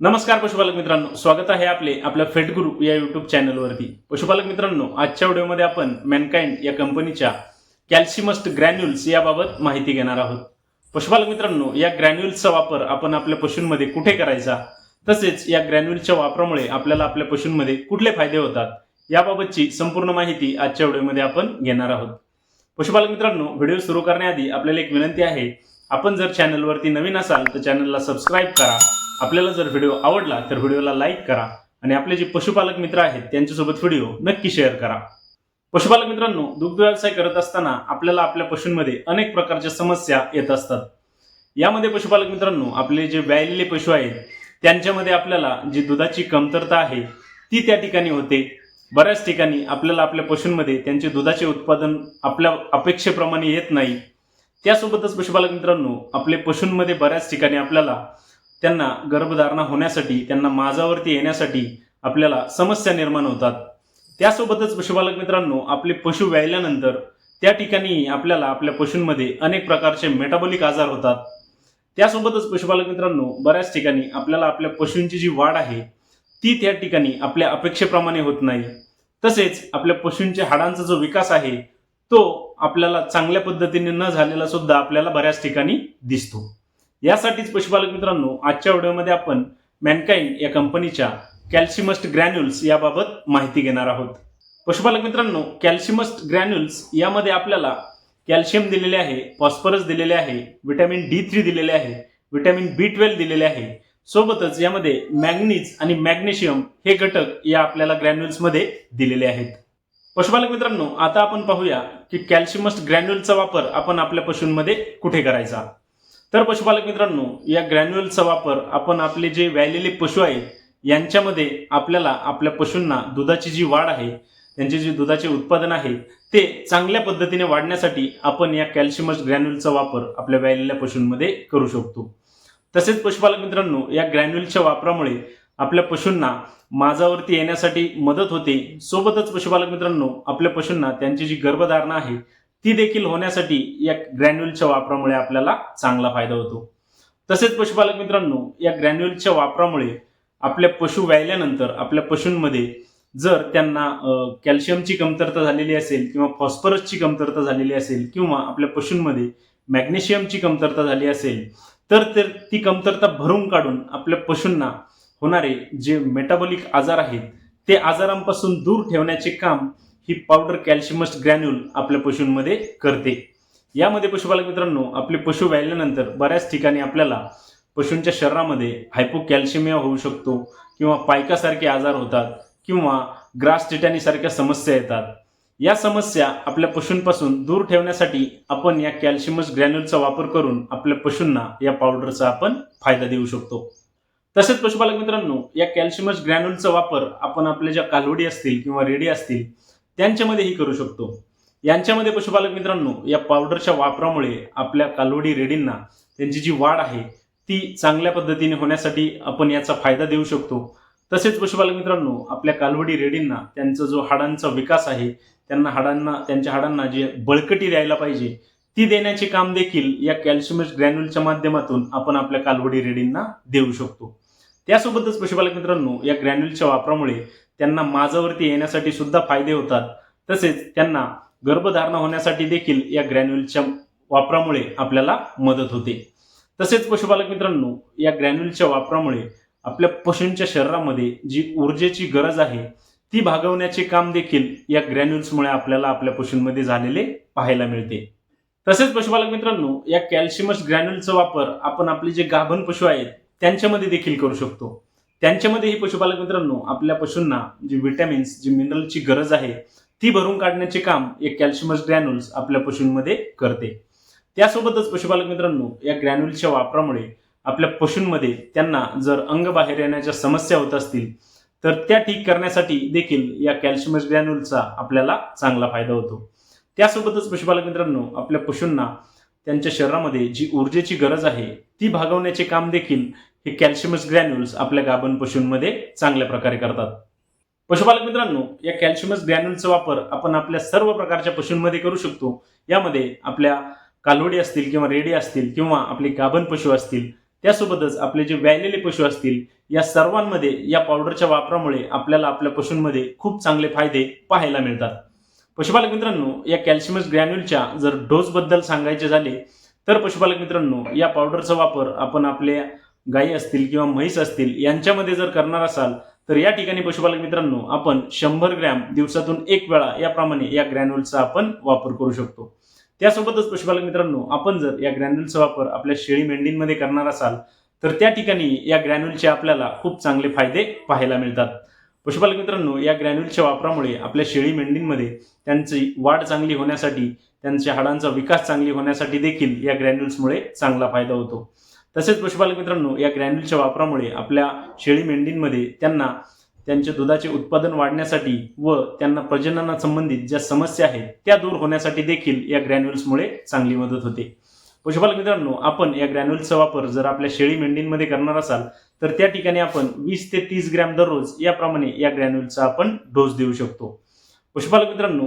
नमस्कार पशुपालक मित्रांनो स्वागत आहे आपले आपल्या फेटगुरु या युट्यूब चॅनलवरती पशुपालक मित्रांनो आजच्या व्हिडिओमध्ये आपण मॅनकाइंड या कंपनीच्या कॅल्शिमस्ट ग्रॅन्युल्स याबाबत माहिती घेणार आहोत. पशुपालक मित्रांनो या ग्रॅन्युल्सचा वापर आपण आपल्या पशूंमध्ये कुठे करायचा? तसेच या ग्रॅन्युलच्या वापरामुळे आपल्याला आपल्या पशूंमध्ये कुठले फायदे होतात? याबाबतची संपूर्ण माहिती आजच्या व्हिडिओमध्ये आपण घेणार आहोत. पशुपालक मित्रांनो व्हिडिओ सुरू करण्याआधी आपल्याला एक विनंती आहे आपण जर चॅनलवरती नवीन असाल तर चॅनलला सबस्क्राईब करा. आपल्याला जर व्हिडिओ आवडला तर व्हिडिओला लाईक करा आणि आपले जे पशुपालक मित्र आहेत त्यांच्यासोबत व्हिडिओ नक्की शेअर करा. पशुपालक मित्रांनो दुग्ध व्यवसाय करत असताना आपल्याला आपल्या पशूंमध्ये अनेक प्रकारच्या समस्या येत असतात. यामध्ये पशुपालक मित्रांनो आपले जे व्यायलेले पशु आहेत त्यांच्यामध्ये आपल्याला जी दुधाची कमतरता आहे ती त्या ठिकाणी होते. बऱ्याच ठिकाणी आपल्याला आपल्या पशूंमध्ये त्यांचे दुधाचे उत्पादन आपल्या अपेक्षेप्रमाणे येत नाही. त्यासोबतच पशुपालक मित्रांनो आपले पशूंमध्ये बऱ्याच ठिकाणी आपल्याला त्यांना गर्भधारणा होण्यासाठी त्यांना माझावरती येण्यासाठी आपल्याला समस्या निर्माण होतात. त्यासोबतच पशुपालक मित्रांनो आपले पशु व्यायल्यानंतर त्या ठिकाणी आपल्याला आपल्या पशूंमध्ये अनेक प्रकारचे मेटाबॉलिक आजार होतात. त्यासोबतच पशुपालक मित्रांनो बऱ्याच ठिकाणी आपल्याला आपल्या पशूंची जी वाढ आहे ती त्या ठिकाणी आपल्या अपेक्षेप्रमाणे होत नाही. तसेच आपल्या पशूंच्या हाडांचा जो विकास आहे तो आपल्याला चांगल्या पद्धतीने न झालेला सुद्धा आपल्याला बऱ्याच ठिकाणी दिसतो. यासाठीच पशुपालक मित्रांनो आजच्या व्हिडिओमध्ये आपण मॅनकाइंड या कंपनीच्या कॅल्शिमस्ट ग्रॅन्युल्स याबाबत माहिती घेणार आहोत. पशुपालक मित्रांनो कॅल्शिमस्ट ग्रॅन्युल्स यामध्ये आपल्याला कॅल्शियम दिलेले आहे फॉस्फरस दिलेले आहे व्हिटॅमिन डी थ्री दिलेले आहे व्हिटॅमिन बी ट्वेल्व दिलेले आहे. सोबतच यामध्ये मॅग्नीज आणि मॅग्नेशियम हे घटक या आपल्याला ग्रॅन्युल्समध्ये दिलेले आहेत. पशुपालक मित्रांनो आता आपण पाहूया की कॅल्शियमस्ट ग्रॅन्युलचा वापर आपण आपल्या पशूंमध्ये कुठे करायचा? तर पशुपालक मित्रांनो या ग्रॅन्युअलचा वापर आपण आपले जे व्यायलेले पशु आहेत यांच्यामध्ये आपल्याला आपल्या पशूंना दुधाची जी वाढ आहे त्यांचे जे दुधाचे उत्पादन आहे ते चांगल्या पद्धतीने वाढण्यासाठी आपण या कॅल्शियमस ग्रॅन्युलचा वापर आपल्या व्यायलेल्या पशूंमध्ये करू शकतो. तसेच पशुपालक मित्रांनो या ग्रॅन्युलच्या वापरामुळे आपल्या पशूंना माझावरती येण्यासाठी मदत होते. सोबतच पशुपालक मित्रांनो आपल्या पशूंना त्यांची जी गर्भधारणा आहे ती देखील होण्यासाठी या ग्रॅन्युलच्या वापरामुळे आपल्याला चांगला फायदा होतो. तसेच पशुपालक मित्रांनो या ग्रॅन्युलच्या वापरामुळे आपल्या पशु व्यायल्यानंतर आपल्या पशूंमध्ये जर त्यांना कॅल्शियमची कमतरता झालेली असेल किंवा फॉस्फरसची कमतरता झालेली असेल किंवा आपल्या पशूंमध्ये मॅग्नेशियमची कमतरता झाली असेल तर तर ती कमतरता भरून काढून आपल्या पशूंना होणारे जे मेटाबॉलिक आजार आहेत ते आजारांपासून दूर ठेवण्याचे काम ही पावडर कॅल्शियमस्ट ग्रॅन्युल आपल्या पशूंमध्ये करते. यामध्ये पशुपालक मित्रांनो आपले पशु व्यायल्यानंतर बऱ्याच ठिकाणी आपल्याला पशूंच्या शरीरामध्ये हायपोकॅल्शिमिया होऊ शकतो किंवा पायकासारखे आजार होतात किंवा ग्रास टिटॅनी सारख्या समस्या येतात. या समस्या आपल्या पशूंपासून दूर ठेवण्यासाठी आपण या कॅल्शियमस ग्रॅन्युलचा वापर करून आपल्या पशूंना या पावडरचा आपण फायदा देऊ शकतो. तसेच पशुपालक मित्रांनो या कॅल्शियमस ग्रॅन्युलचा वापर आपण आपल्या ज्या कालवडी असतील किंवा रेडी असतील त्यांच्यामध्येही करू शकतो. यांच्यामध्ये पशुपालक मित्रांनो या पावडरच्या वापरामुळे आपल्या कालवडी रेडींना त्यांची जी वाढ आहे ती चांगल्या पद्धतीने होण्यासाठी आपण याचा फायदा देऊ शकतो. तसेच पशुपालक मित्रांनो आपल्या कालवडी रेडींना त्यांचा जो हाडांचा विकास आहे त्यांना हाडांना त्यांच्या हाडांना जे बळकटी द्यायला पाहिजे ती देण्याचे काम देखील या कॅल्शियमस ग्रॅन्युलच्या माध्यमातून आपण आपल्या कालवडी रेडींना देऊ शकतो. त्यासोबतच पशुपालक मित्रांनो या ग्रॅन्युलच्या वापरामुळे त्यांना माझावरती येण्यासाठी सुद्धा फायदे होतात. तसेच त्यांना गर्भधारणा होण्यासाठी देखील या ग्रॅन्युलच्या वापरामुळे आपल्याला मदत होते. तसेच पशुपालक मित्रांनो या ग्रॅन्युलच्या वापरामुळे आपल्या पशूंच्या शरीरामध्ये जी ऊर्जेची गरज आहे ती भागवण्याचे काम देखील या ग्रॅन्युल्समुळे आपल्याला आपल्या पशूंमध्ये झालेले पाहायला मिळते. तसेच पशुपालक मित्रांनो या कॅल्शियमस ग्रॅन्युलचा वापर आपण आपले जे गाभण पशु आहेत त्यांच्यामध्ये देखील करू शकतो. त्यांच्यामध्येही पशुपालक मित्रांनो आपल्या पशूंना जी विटॅमिन्स जी मिनरलची गरज आहे ती भरून काढण्याचे काम एक कॅल्शियमस ग्रॅन्युल्स आपल्या पशूंमध्ये करते. त्यासोबतच पशुपालक मित्रांनो या ग्रॅन्युलच्या वापरामुळे आपल्या पशूंमध्ये त्यांना जर अंग बाहेर येण्याच्या समस्या होत असतील तर त्या ठीक करण्यासाठी देखील या कॅल्शियमस ग्रॅन्युलचा आपल्याला चांगला फायदा होतो. त्यासोबतच पशुपालक मित्रांनो आपल्या पशूंना त्यांच्या शरीरामध्ये जी ऊर्जेची गरज आहे ती भागवण्याचे काम देखील हे कॅल्शियमस ग्रॅन्युल्स आपल्या गाभण पशूंमध्ये चांगल्या प्रकारे करतात. पशुपालक मित्रांनो या कॅल्शियमस ग्रॅन्युलचा वापर आपण आपल्या सर्व प्रकारच्या पशूंमध्ये करू शकतो. यामध्ये आपल्या कालवडी असतील किंवा रेडी असतील किंवा आपले गाभण पशु असतील त्यासोबतच आपले जे व्यायलेले पशु असतील या सर्वांमध्ये या पावडरच्या वापरामुळे आपल्याला आपल्या पशूंमध्ये खूप चांगले फायदे पाहायला मिळतात. पशुपालक मित्रांनो या कॅल्शियमस ग्रॅन्युलच्या जर डोसबद्दल सांगायचे झाले तर पशुपालक मित्रांनो या पावडरचा वापर आपण आपल्या गायी असतील किंवा म्हैस असतील यांच्यामध्ये जर करणार असाल तर या ठिकाणी पशुपालक मित्रांनो आपण शंभर ग्रॅम दिवसातून एक वेळा याप्रमाणे या ग्रॅन्युलचा आपण वापर करू शकतो. त्यासोबतच पशुपालक मित्रांनो आपण जर या ग्रॅन्युलचा वापर आपल्या शेळी मेंढींमध्ये करणार असाल तर त्या ठिकाणी या ग्रॅन्युलचे आपल्याला खूप चांगले फायदे पाहायला मिळतात. पशुपालक मित्रांनो या ग्रॅन्युलच्या वापरामुळे आपल्या शेळी मेंढींमध्ये त्यांची वाढ चांगली होण्यासाठी त्यांच्या हाडांचा विकास चांगली होण्यासाठी देखील या ग्रॅन्युल्समुळे चांगला फायदा होतो. तसेच पशुपालक मित्रांनो या ग्रॅन्युलच्या वापरामुळे आपल्या शेळी मेंढींमध्ये त्यांना त्यांचे दुधाचे उत्पादन वाढण्यासाठी व त्यांना प्रजनना संबंधित ज्या समस्या आहेत त्या दूर होण्यासाठी देखील या ग्रॅन्युल्समुळे चांगली मदत होते. पशुपालक मित्रांनो आपण या ग्रॅन्युल्सचा वापर जर आपल्या शेळी मेंढींमध्ये करणार असाल तर त्या ठिकाणी आपण वीस ते तीस ग्रॅम दररोज याप्रमाणे या ग्रॅन्युलचा आपण डोस देऊ शकतो. पशुपालक मित्रांनो